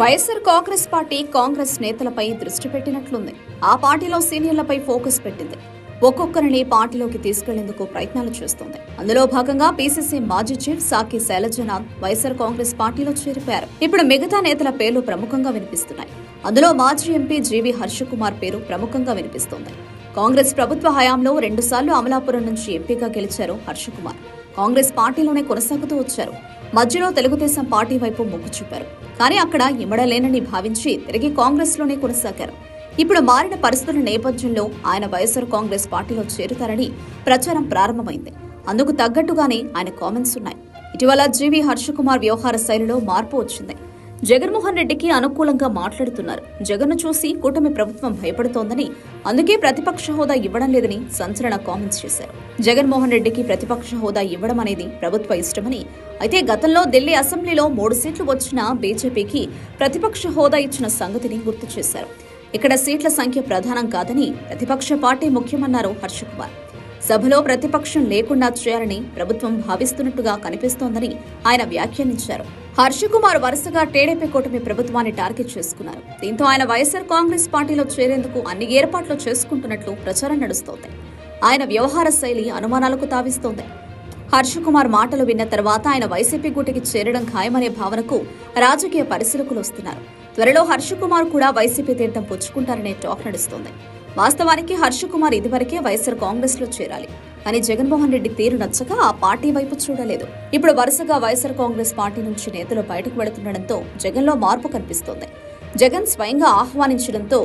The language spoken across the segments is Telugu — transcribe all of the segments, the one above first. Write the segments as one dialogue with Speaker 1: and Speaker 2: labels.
Speaker 1: వైఎస్ఆర్ కాంగ్రెస్ పార్టీ కాంగ్రెస్ నేతలపై దృష్టి పెట్టినట్లుంది. ఆ పార్టీలో సీనియర్లపై ఫోకస్ పెట్టింది. ఒక్కొక్కరిని పార్టీలోకి తీసుకెళ్ళేందుకు ప్రయత్నాలు చేస్తోంది. అందులో భాగంగా పీసీసీ మాజీ చీఫ్ సాకి శైలజనాథ్ వైఎస్ఆర్ కాంగ్రెస్ పార్టీలో చేరిపారు ఇప్పుడు మిగతా నేతల పేర్లు ప్రముఖంగా వినిపిస్తున్నాయి. అందులో మాజీ ఎంపీ జీవి హర్షకుమార్ పేరు ప్రముఖంగా వినిపిస్తోంది. కాంగ్రెస్ ప్రభుత్వ హయాంలో రెండుసార్లు అమలాపురం నుంచి ఎంపీగా గెలిచారు హర్షకుమార్. కాంగ్రెస్ పార్టీలోనే కొనసాగుతూ వచ్చారు. మధ్యలో తెలుగుదేశం పార్టీ వైపు మొగ్గు చూపారు. కానీ అక్కడ ఇమడలేనని భావించి తిరిగి కాంగ్రెస్లోనే కొనసాగారు. ఇప్పుడు మారిన పరిస్థితుల నేపథ్యంలో ఆయన వైఎస్ఆర్ కాంగ్రెస్ పార్టీలో చేరుతారని ప్రచారం ప్రారంభమైంది. అందుకు తగ్గట్టుగానే ఆయన కామెంట్స్ ఉన్నాయి. ఇటీవల జీవి హర్షకుమార్ వ్యవహార శైలిలో మార్పు వచ్చింది. జగన్మోహన్ రెడ్డికి అనుకూలంగా మాట్లాడుతున్నారు. జగన్ను చూసి కూటమి ప్రభుత్వం భయపడుతోందని అందుకే ప్రతిపక్ష హోదా ఇవ్వడం లేదని సంచలన కామెంట్స్ చేశారు. జగన్మోహన్ రెడ్డికి ప్రతిపక్ష హోదా ఇవ్వడం అనేది ప్రభుత్వ ఇష్టమని అయితే గతంలో ఢిల్లీ అసెంబ్లీలో మూడు సీట్లు వచ్చిన బీజేపీకి ప్రతిపక్ష హోదా ఇచ్చిన సంగతిని గుర్తు చేశారు. ఇక్కడ సీట్ల సంఖ్య ప్రధానం కాదని ప్రతిపక్ష పార్టీ ముఖ్యమన్నారు హర్షకుమార్. సభలో ప్రతిపక్షం లేకుండా చేయాలని ప్రభుత్వం భావిస్తున్నట్టుగా కనిపిస్తోందని ఆయన వ్యాఖ్యానించారు. హర్షకుమార్ వరుసగా టీడీపీ కూటమి ప్రభుత్వాన్ని టార్గెట్ చేసుకున్నారు. దీంతో ఆయన వైఎస్ఆర్ కాంగ్రెస్ పార్టీలో చేరేందుకు అన్ని ఏర్పాట్లు చేసుకుంటున్నట్లు ప్రచారం నడుస్తోంది. ఆయన వ్యవహార శైలి అనుమానాలకు తావిస్తోంది. హర్షకుమార్ మాటలు విన్న తర్వాత ఆయన వైసీపీ గూటికి చేరడం ఖాయమనే భావనకు రాజకీయ పరిశీలకులు వస్తున్నారు. త్వరలో హర్షకుమార్ కూడా వైసీపీ తీర్థం పుచ్చుకుంటారనే టాక్ నడుస్తోంది. వాస్తవానికి హర్షకుమార్ ఇదివరకే వైఎస్ఆర్ కాంగ్రెస్లో చేరాలి. కానీ జగన్మోహన్ రెడ్డి తీరు నచ్చక ఆ పార్టీ వైపు చూడలేదు. ఇప్పుడు వరుసగా వైఎస్ఆర్ కాంగ్రెస్ పార్టీ నుంచి నేతలు బయటకు వెళుతుండటంతో జగన్లో మార్పు కనిపిస్తోంది. జగన్ స్వయంగా ఆహ్వానించడంతో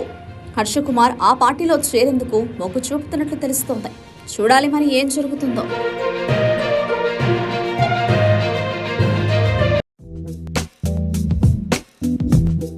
Speaker 1: హర్షకుమార్ ఆ పార్టీలో చేరేందుకు మొగ్గు చూపుతున్నట్లు తెలుస్తోంది. చూడాలి మరి ఏం జరుగుతుందో.